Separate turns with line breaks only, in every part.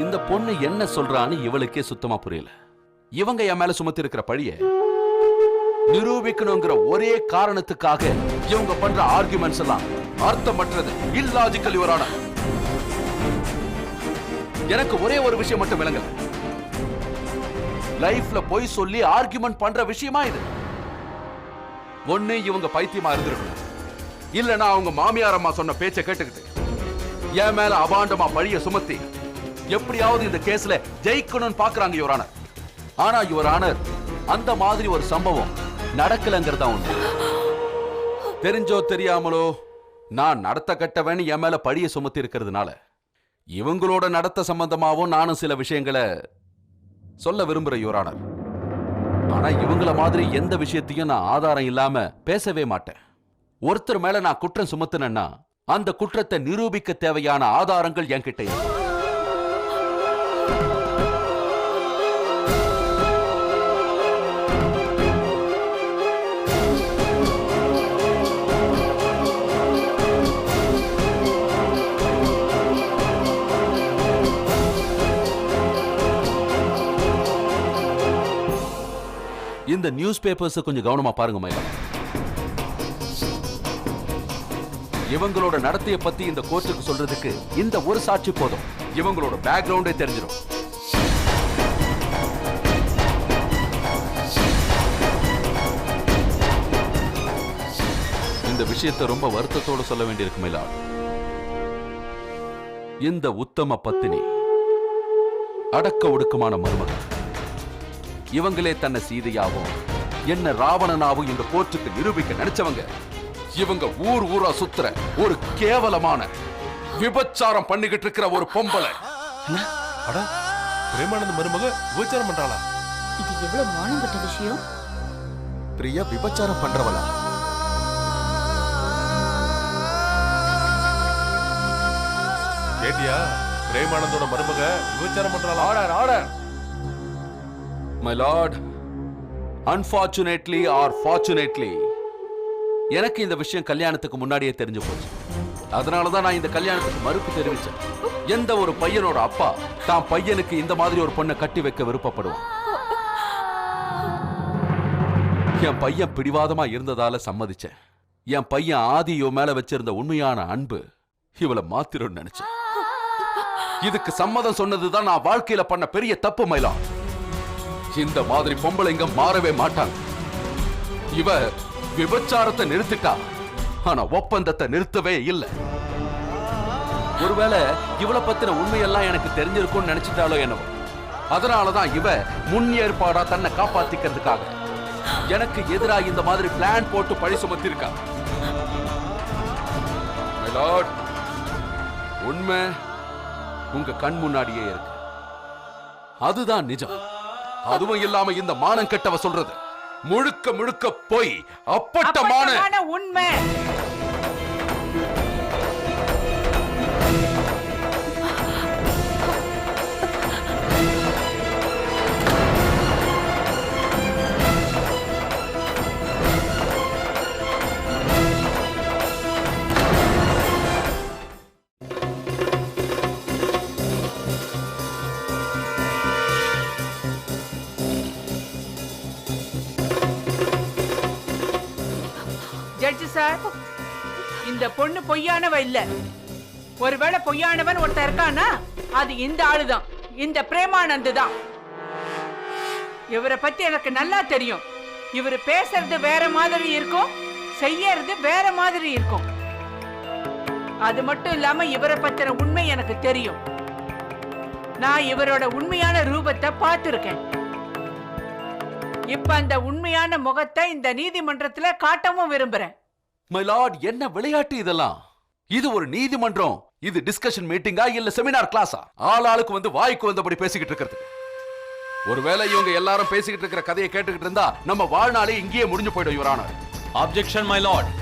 இந்த பொண்ணு என்ன சொல்றான்னு இவளுக்கே சுத்தமா புரியல. இவங்க என் மேல சுமத்தி இருக்கிற பழிய நிரூபிக்கணுங்கிற ஒரே காரணத்துக்காக இவங்க பண்ற ஆர்குமெண்ட்ஸ் எல்லாம் அர்த்தமற்றது இல்லாஜிக்கல் யுவரான எனக்கு ஒரே ஒரு விஷயம் மட்டும் விளங்கல லைஃப்ல போய் சொல்லி ஆர்குமெண்ட் பண்ற விஷயமா இது? ஒண்ணு இவங்க பைத்தியமா இருந்திருக்கணும். இல்லைன்னா அவங்க மாமியார் அம்மா சொன்ன பேச்சை கேட்டுக்கிட்டு என் மேல அபாண்டமா பழிய சுமத்தி எப்படியாவது இந்த கேஸ்ல ஜெயிக்கணும்னு பாக்குறாங்க யுவர் ஆனர் ஆனா யுவர் ஆனர் அந்த மாதிரி ஒரு சம்பவம் நடக்கலங்கிறதா உண்டு. தெரிஞ்சோ தெரியாமலோ நான் நடத்த கட்டவன் என் மேல பழிய சுமத்தி இருக்கிறதுனால. இவங்களோட நடத்த சம்பந்தமாவும் நானும் சில விஷயங்களை சொல்ல விரும்புற யுவரானர் ஆனர் ஆனா இவங்கள மாதிரி எந்த விஷயத்தையும் நான் ஆதாரம் இல்லாம பேசவே மாட்டேன். ஒருத்தர் மேல நான் குற்றம் சுமத்துனேன்னா அந்த குற்றத்தை நிரூபிக்க தேவையான ஆதாரங்கள் என்கிட்ட இருக்கு இந்த நியூஸ் பேப்பர்ஸ் கொஞ்சம் கவனமா பாருங்க மயிலா. இவங்களோட நடத்தைய பத்தி இந்த கோர்ட்டுக்கு சொல்றதுக்கு இந்த ஒரு சாட்சி போதும். இவங்களோட பேக்ரவுண்டே தெரிஞ்சிடும் இந்த விஷயத்தை ரொம்ப வருத்தத்தோட சொல்ல வேண்டியிருக்கு மயிலா. இந்த உத்தம பத்தினி அடக்க ஒடுக்கமான மருமகன் இவங்களே தன்னை சீதையாவும் என்ன ராவணனாவும் இந்த கோர்ட்டுக்கு நிரூபிக்க நினைச்சவங்க. இவங்க ஊர் ஊரா சுத்துற ஒரு கேவலமான விபச்சாரம் பண்ணிக்கிட்டு இருக்கிற ஒரு பொம்பளை.
அட பிரேமானந்த மருமக விபச்சாரம் பண்றாளா?
இது எவ்வளவு மானங்கட்ட விஷயம்?
பிரியா விபச்சாரம் பண்றவளா?
கேட்டியா? பிரேமானந்தோட மருமக விபச்சாரம் பண்றாளா?
Order order my lord unfortunately or fortunately எனக்கு இந்த விஷயம் கல்யாணத்துக்கு முன்னாடியே தெரிஞ்சு போச்சு. அதனால தான் நான் இந்த கல்யாணத்துக்கு மறுப்பு தெரிவிச்சேன். எந்த ஒரு பையனோட அப்பா தான் பையனுக்கு இந்த மாதிரி ஒரு பொண்ணை கட்டி வைக்க விருப்பப்படுவான் என் பையன் பிடிவாதமா இருந்ததால சம்மதிச்சேன். என் பையன் ஆதியோ மேல வச்சிருந்த உண்மையான அன்பு இவளை மாத்திரும்னு நினைச்சேன். இதுக்கு சம்மதம் சொன்னதுதான் நான் வாழ்க்கையில பண்ண பெரிய தப்பு மயிலாம் இந்த மாதிரி பொம்பளைங்க மாறவே மாட்டாங்க. இவ விபச்சாரத்தை நிறுத்திட்டா ஆனா ஒப்பந்தத்தை நிறுத்தவே இல்லை. ஒருவேளை இவளை பத்தின உண்மையெல்லாம் எனக்கு தெரிஞ்சிருக்கும்னு நினைச்சிட்டாலோ என்னவோ. அதனாலதான் இவ முன் ஏற்பாடா தன்னை காப்பாத்திக்கிறதுக்காக எனக்கு எதிராக இந்த மாதிரி பிளான் போட்டு பழி சுமத்திருக்கா. உண்மை உங்க கண் முன்னாடியே இருக்கு. அதுதான் நிஜம். அதுவும் இல்லாம இந்த மானம் கெட்டவ சொல்றது. முழுக்க முழுக்க போய்.
அப்பட்டமான உண்மை. ஜட்ஜி சார். இந்த பொண்ணு பொய்யானவ இல்ல. ஒருவேளை பொய்யானவன் ஒருத்தன் இருக்கானா அது இந்த ஆளுதான். இந்த பிரேமானந்து தான். இவரை பத்தி எனக்கு நல்லா தெரியும். இவர் பேசுறது வேற மாதிரி இருக்கும் செய்யறது வேற மாதிரி இருக்கும். அது மட்டும் இல்லாம இவரை பத்தின உண்மை எனக்கு தெரியும். நான் இவரோட உண்மையான ரூபத்தை பார்த்திருக்கேன். இப்ப அந்த உண்மையான முகத்தை இந்த நீதிமன்றத்துல காட்டவும் விரும்புறேன்.
மை லார்ட் என்ன விளையாட்டு இதெல்லாம்? இது ஒரு நீதிமன்றம். இது டிஸ்கஷன் மீட்டிங்கா இல்ல செமினார் கிளாஸா ஆள் ஆளுக்கு வந்து வாய்க்கு வந்தபடி பேசிக்கிட்டு இருக்கிறது. ஒருவேளை இவங்க எல்லாரும் பேசிக்கிட்டு இருக்கிற கதையை கேட்டுக்கிட்டு இருந்தா நம்ம வாழ்நாளே இங்கேயே முடிஞ்சு போயிடும் your honour
objection my lord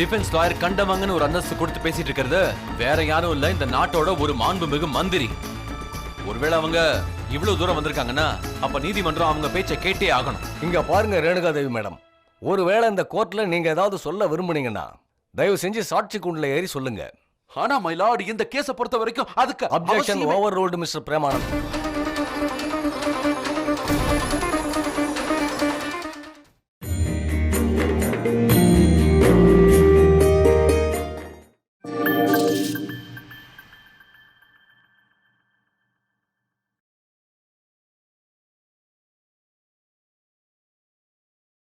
defence lawyer கண்டவங்கன்னு ஒரு அந்தஸ்து கொடுத்து பேசிட்டு இருக்கிறது வேற யாரும் இல்ல. இந்த நாட்டோட ஒரு மாண்புமிகு மந்திரி. ஒருவேளை அவங்க இவ்வளவு தூரம் வந்திருக்காங்கன்னா அப்ப நீதிமன்றம் அவங்க பேச்சை கேட்டே ஆகணும்.
இங்க பாருங்க ரேணுகா தேவி மேடம். ஒருவேளை இந்த கோர்ட்ல நீங்க ஏதாவது சொல்ல விரும்புனீங்கன்னா தயவு செஞ்சு சாட்சி குண்டில் ஏறி சொல்லுங்க.
ஆனா மயிலாடு இந்த கேஸ பொறுத்த வரைக்கும் அதுக்கு
அப்ஜெக்ஷன்
அவசியமே-
ஓவர் ரூல்டு மிஸ்டர் பிரேமானந்த்